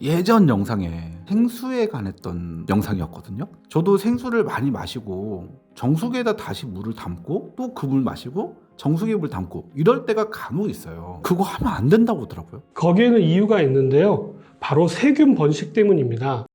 예전 영상에 생수에 관했던 영상이었거든요. 저도 생수를 많이 마시고 정수기에다 다시 물을 담고 또 그 물 마시고 정수기에 물 담고 이럴 때가 간혹 있어요. 그거 하면 안 된다고 하더라고요. 거기에는 이유가 있는데요. 바로 세균 번식 때문입니다.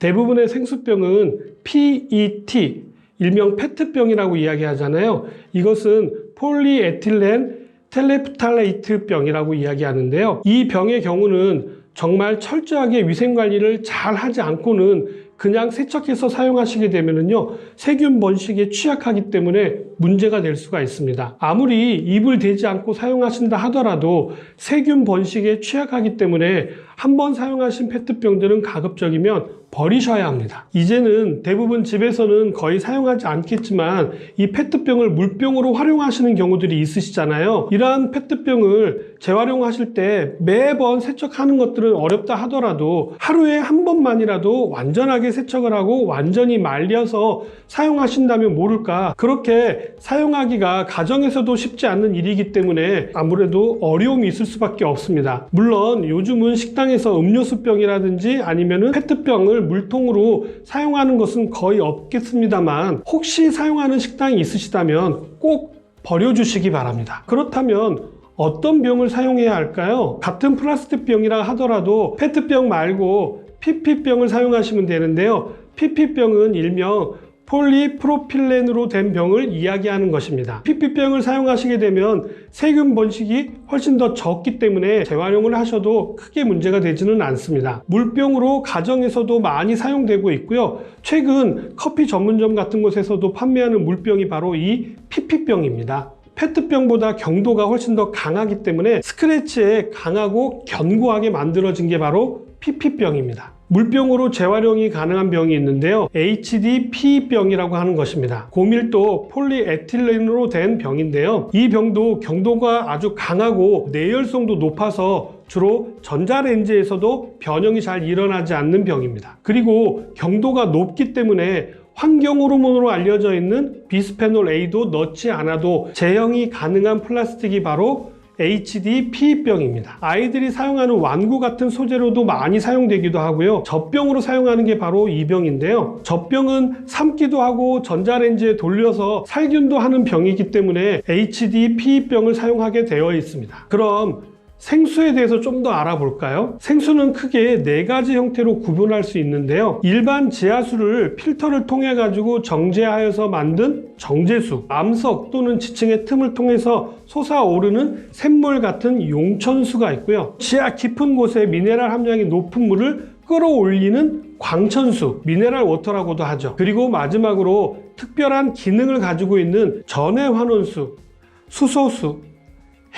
대부분의 생수병은 PET, 일명 페트병이라고 이야기하잖아요. 이것은 폴리에틸렌 텔레프탈레이트병이라고 이야기하는데요. 이 병의 경우는 정말 철저하게 위생 관리를 잘 하지 않고는 그냥 세척해서 사용하시게 되면은요 세균 번식에 취약하기 때문에 문제가 될 수가 있습니다. 아무리 입을 대지 않고 사용하신다 하더라도 세균 번식에 취약하기 때문에 한번 사용하신 페트병들은 가급적이면 버리셔야 합니다. 이제는 대부분 집에서는 거의 사용하지 않겠지만 이 페트병을 물병으로 활용하시는 경우들이 있으시잖아요. 이러한 페트병을 재활용하실 때 매번 세척하는 것들은 어렵다 하더라도 하루에 한 번만이라도 완전하게 세척을 하고 완전히 말려서 사용하신다면 모를까 그렇게 사용하기가 가정에서도 쉽지 않는 일이기 때문에 아무래도 어려움이 있을 수밖에 없습니다. 물론 요즘은 식당에서 음료수병이라든지 아니면은 페트병을 물통으로 사용하는 것은 거의 없겠습니다만 혹시 사용하는 식당이 있으시다면 꼭 버려주시기 바랍니다. 그렇다면 어떤 병을 사용해야 할까요? 같은 플라스틱 병이라 하더라도 페트병 말고 PP병을 사용하시면 되는데요. PP병은 일명 폴리프로필렌으로 된 병을 이야기하는 것입니다. PP병을 사용하시게 되면 세균 번식이 훨씬 더 적기 때문에 재활용을 하셔도 크게 문제가 되지는 않습니다. 물병으로 가정에서도 많이 사용되고 있고요. 최근 커피 전문점 같은 곳에서도 판매하는 물병이 바로 이 PP병입니다. 페트병보다 경도가 훨씬 더 강하기 때문에 스크래치에 강하고 견고하게 만들어진 게 바로 PP병입니다. 물병으로 재활용이 가능한 병이 있는데요. HDP병이라고 하는 것입니다. 고밀도 폴리에틸렌으로 된 병인데요. 이 병도 경도가 아주 강하고 내열성도 높아서 주로 전자레인지에서도 변형이 잘 일어나지 않는 병입니다. 그리고 경도가 높기 때문에 환경 호르몬으로 알려져 있는 비스페놀 A도 넣지 않아도 제형이 가능한 플라스틱이 바로 HDP병입니다. 아이들이 사용하는 완구 같은 소재로도 많이 사용되기도 하고요. 젖병으로 사용하는 게 바로 이 병인데요. 젖병은 삶기도 하고 전자레인지에 돌려서 살균도 하는 병이기 때문에 HDP병을 사용하게 되어 있습니다. 그럼 생수에 대해서 좀 더 알아볼까요? 생수는 크게 네 가지 형태로 구분할 수 있는데요. 일반 지하수를 필터를 통해 가지고 정제하여서 만든 정제수, 암석 또는 지층의 틈을 통해서 솟아오르는 샘물 같은 용천수가 있고요. 지하 깊은 곳에 미네랄 함량이 높은 물을 끌어올리는 광천수, 미네랄 워터라고도 하죠. 그리고 마지막으로 특별한 기능을 가지고 있는 전해 환원수, 수소수,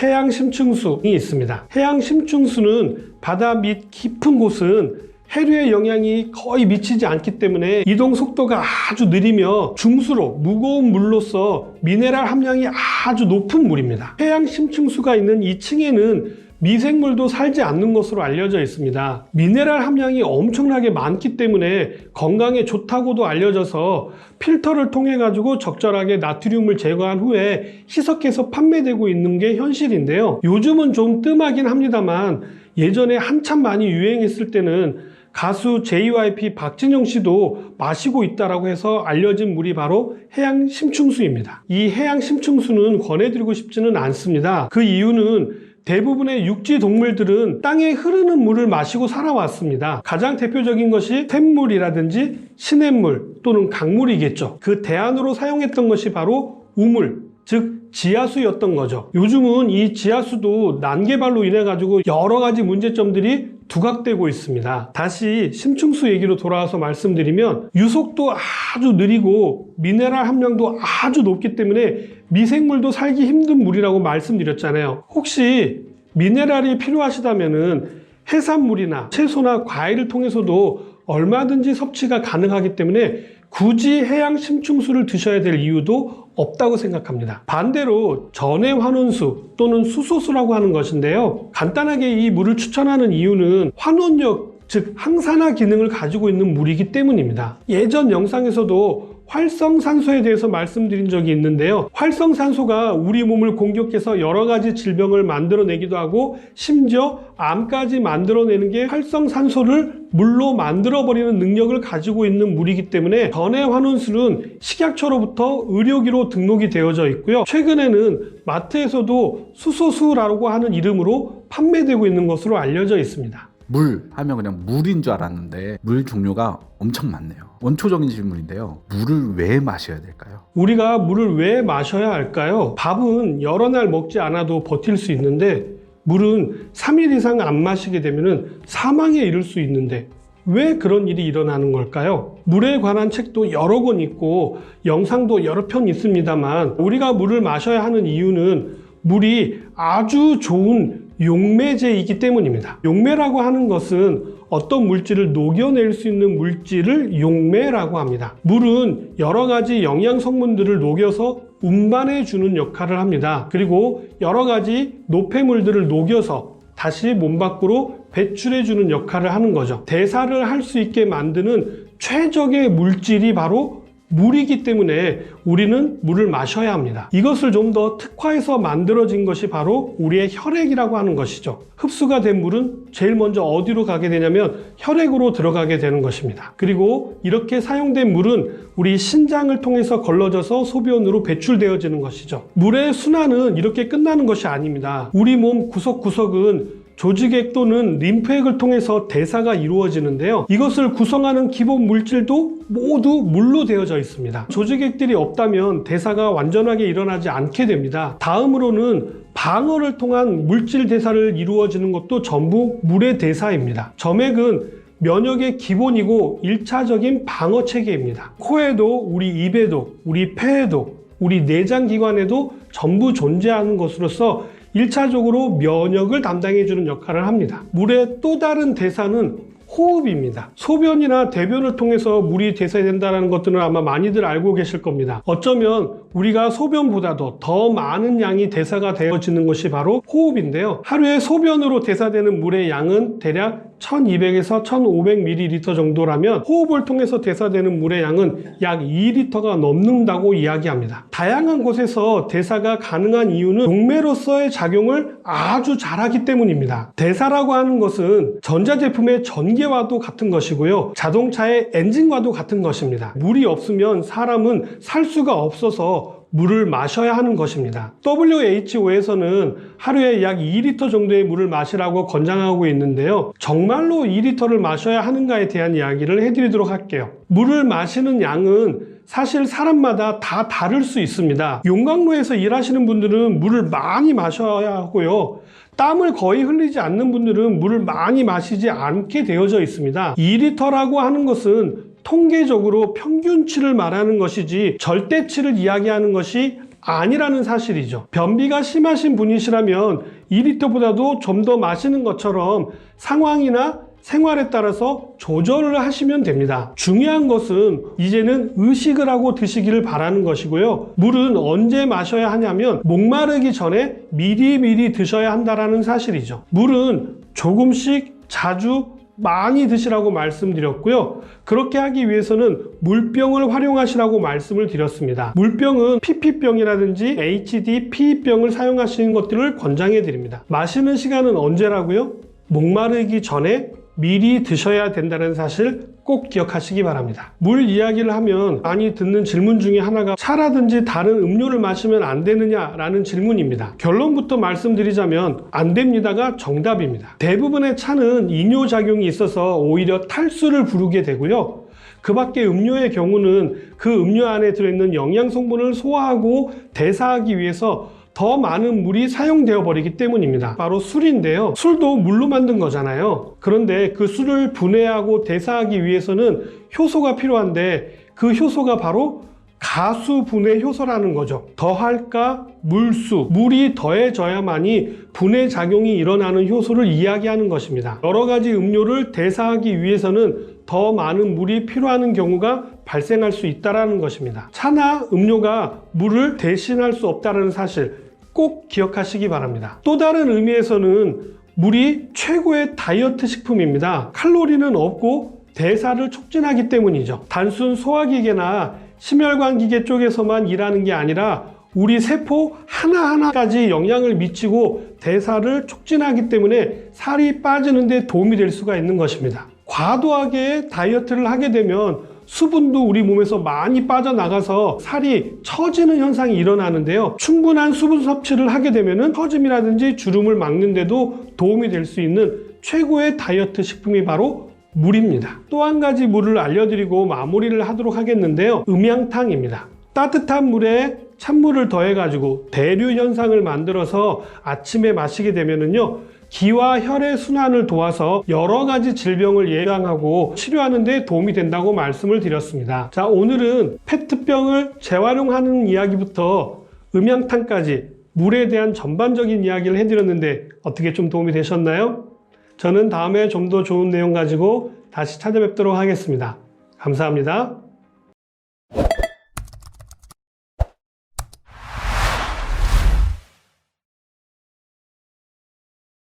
해양 심층수이 있습니다. 해양 심층수는 바다 밑 깊은 곳은 해류의 영향이 거의 미치지 않기 때문에 이동 속도가 아주 느리며 중수로 무거운 물로서 미네랄 함량이 아주 높은 물입니다. 해양 심층수가 있는 2층에는 미생물도 살지 않는 것으로 알려져 있습니다. 미네랄 함량이 엄청나게 많기 때문에 건강에 좋다고도 알려져서 필터를 통해 가지고 적절하게 나트륨을 제거한 후에 희석해서 판매되고 있는 게 현실인데요. 요즘은 좀 뜸하긴 합니다만 예전에 한참 많이 유행했을 때는 가수 JYP 박진영 씨도 마시고 있다라고 해서 알려진 물이 바로 해양 심층수입니다. 이 해양 심층수는 권해드리고 싶지는 않습니다. 그 이유는 대부분의 육지 동물들은 땅에 흐르는 물을 마시고 살아왔습니다. 가장 대표적인 것이 샘물이라든지 시냇물 또는 강물이겠죠. 그 대안으로 사용했던 것이 바로 우물, 즉 지하수였던 거죠. 요즘은 이 지하수도 난개발로 인해 가지고 여러 가지 문제점들이 두각되고 있습니다. 다시 심층수 얘기로 돌아와서 말씀드리면 유속도 아주 느리고 미네랄 함량도 아주 높기 때문에 미생물도 살기 힘든 물이라고 말씀드렸잖아요. 혹시 미네랄이 필요하시다면은 해산물이나 채소나 과일을 통해서도 얼마든지 섭취가 가능하기 때문에 굳이 해양 심층수를 드셔야 될 이유도 없다고 생각합니다. 반대로 전해 환원수 또는 수소수라고 하는 것인데요. 간단하게 이 물을 추천하는 이유는 환원력 즉 항산화 기능을 가지고 있는 물이기 때문입니다. 예전 영상에서도 활성산소에 대해서 말씀드린 적이 있는데요. 활성산소가 우리 몸을 공격해서 여러 가지 질병을 만들어내기도 하고 심지어 암까지 만들어내는 게 활성산소를 물로 만들어버리는 능력을 가지고 있는 물이기 때문에 전해 환원술은 식약처로부터 의료기로 등록이 되어져 있고요. 최근에는 마트에서도 수소수라고 하는 이름으로 판매되고 있는 것으로 알려져 있습니다. 물 하면 그냥 물인 줄 알았는데 물 종류가 엄청 많네요. 원초적인 질문인데요. 물을 왜 마셔야 될까요? 우리가 물을 왜 마셔야 할까요? 밥은 여러 날 먹지 않아도 버틸 수 있는데 물은 3일 이상 안 마시게 되면 사망에 이를 수 있는데 왜 그런 일이 일어나는 걸까요? 물에 관한 책도 여러 권 있고 영상도 여러 편 있습니다만 우리가 물을 마셔야 하는 이유는 물이 아주 좋은 용매제이기 때문입니다. 용매라고 하는 것은 어떤 물질을 녹여낼 수 있는 물질을 용매라고 합니다. 물은 여러 가지 영양 성분들을 녹여서 운반해 주는 역할을 합니다. 그리고 여러 가지 노폐물들을 녹여서 다시 몸 밖으로 배출해 주는 역할을 하는 거죠. 대사를 할 수 있게 만드는 최적의 물질이 바로 물이기 때문에 우리는 물을 마셔야 합니다. 이것을 좀 더 특화해서 만들어진 것이 바로 우리의 혈액이라고 하는 것이죠. 흡수가 된 물은 제일 먼저 어디로 가게 되냐면 혈액으로 들어가게 되는 것입니다. 그리고 이렇게 사용된 물은 우리 신장을 통해서 걸러져서 소변으로 배출되어지는 것이죠. 물의 순환은 이렇게 끝나는 것이 아닙니다. 우리 몸 구석구석은 조직액 또는 림프액을 통해서 대사가 이루어지는데요. 이것을 구성하는 기본 물질도 모두 물로 되어져 있습니다. 조직액들이 없다면 대사가 완전하게 일어나지 않게 됩니다. 다음으로는 방어를 통한 물질 대사를 이루어지는 것도 전부 물의 대사입니다. 점액은 면역의 기본이고 1차적인 방어 체계입니다. 코에도 우리 입에도 우리 폐에도 우리 내장 기관에도 전부 존재하는 것으로서 1차적으로 면역을 담당해주는 역할을 합니다. 물의 또 다른 대사는 호흡입니다. 소변이나 대변을 통해서 물이 대사된다는 것들은 아마 많이들 알고 계실 겁니다. 어쩌면 우리가 소변보다도 더 많은 양이 대사가 되어지는 것이 바로 호흡인데요. 하루에 소변으로 대사되는 물의 양은 대략 1200에서 1500ml 정도라면 호흡을 통해서 대사되는 물의 양은 약 2리터가 넘는다고 이야기합니다. 다양한 곳에서 대사가 가능한 이유는 용매로서의 작용을 아주 잘하기 때문입니다. 대사라고 하는 것은 전자제품의 전기와도 같은 것이고요. 자동차의 엔진과도 같은 것입니다. 물이 없으면 사람은 살 수가 없어서 물을 마셔야 하는 것입니다. WHO에서는 하루에 약 2리터 정도의 물을 마시라고 권장하고 있는데요. 정말로 2리터를 마셔야 하는가에 대한 이야기를 해드리도록 할게요. 물을 마시는 양은 사실 사람마다 다 다를 수 있습니다. 용광로에서 일하시는 분들은 물을 많이 마셔야 하고요. 땀을 거의 흘리지 않는 분들은 물을 많이 마시지 않게 되어져 있습니다. 2리터라고 하는 것은 통계적으로 평균치를 말하는 것이지 절대치를 이야기하는 것이 아니라는 사실이죠. 변비가 심하신 분이시라면 2리터보다도 좀 더 마시는 것처럼 상황이나 생활에 따라서 조절을 하시면 됩니다. 중요한 것은 이제는 의식을 하고 드시기를 바라는 것이고요. 물은 언제 마셔야 하냐면 목마르기 전에 미리미리 드셔야 한다라는 사실이죠. 물은 조금씩 자주 많이 드시라고 말씀드렸고요. 그렇게 하기 위해서는 물병을 활용하시라고 말씀을 드렸습니다. 물병은 PP병이라든지 HDP병을 사용하시는 것들을 권장해 드립니다. 마시는 시간은 언제라고요? 목마르기 전에 미리 드셔야 된다는 사실 꼭 기억하시기 바랍니다. 물 이야기를 하면 많이 듣는 질문 중에 하나가 차라든지 다른 음료를 마시면 안 되느냐라는 질문입니다. 결론부터 말씀드리자면 안 됩니다가 정답입니다. 대부분의 차는 이뇨작용이 있어서 오히려 탈수를 부르게 되고요. 그 밖에 음료의 경우는 그 음료 안에 들어있는 영양 성분을 소화하고 대사하기 위해서 더 많은 물이 사용되어 버리기 때문입니다. 바로 술인데요. 술도 물로 만든 거잖아요. 그런데 그 술을 분해하고 대사하기 위해서는 효소가 필요한데 그 효소가 바로 가수 분해 효소라는 거죠. 더할까 물수, 물이 더해져야만이 분해 작용이 일어나는 효소를 이야기하는 것입니다. 여러 가지 음료를 대사하기 위해서는 더 많은 물이 필요한 경우가 발생할 수 있다라는 것입니다. 차나 음료가 물을 대신할 수 없다는 사실 꼭 기억하시기 바랍니다. 또 다른 의미에서는 물이 최고의 다이어트 식품입니다. 칼로리는 없고 대사를 촉진하기 때문이죠. 단순 소화기계나 심혈관 기계 쪽에서만 일하는 게 아니라 우리 세포 하나하나까지 영향을 미치고 대사를 촉진하기 때문에 살이 빠지는 데 도움이 될 수가 있는 것입니다. 과도하게 다이어트를 하게 되면 수분도 우리 몸에서 많이 빠져나가서 살이 처지는 현상이 일어나는데요. 충분한 수분 섭취를 하게 되면 처짐이라든지 주름을 막는데도 도움이 될 수 있는 최고의 다이어트 식품이 바로 물입니다. 또 한 가지 물을 알려드리고 마무리를 하도록 하겠는데요. 음양탕입니다. 따뜻한 물에 찬물을 더해가지고 대류 현상을 만들어서 아침에 마시게 되면은요. 기와 혈의 순환을 도와서 여러 가지 질병을 예방하고 치료하는 데 도움이 된다고 말씀을 드렸습니다. 자, 오늘은 페트병을 재활용하는 이야기부터 음양탕까지 물에 대한 전반적인 이야기를 해드렸는데 어떻게 좀 도움이 되셨나요? 저는 다음에 좀 더 좋은 내용 가지고 다시 찾아뵙도록 하겠습니다. 감사합니다.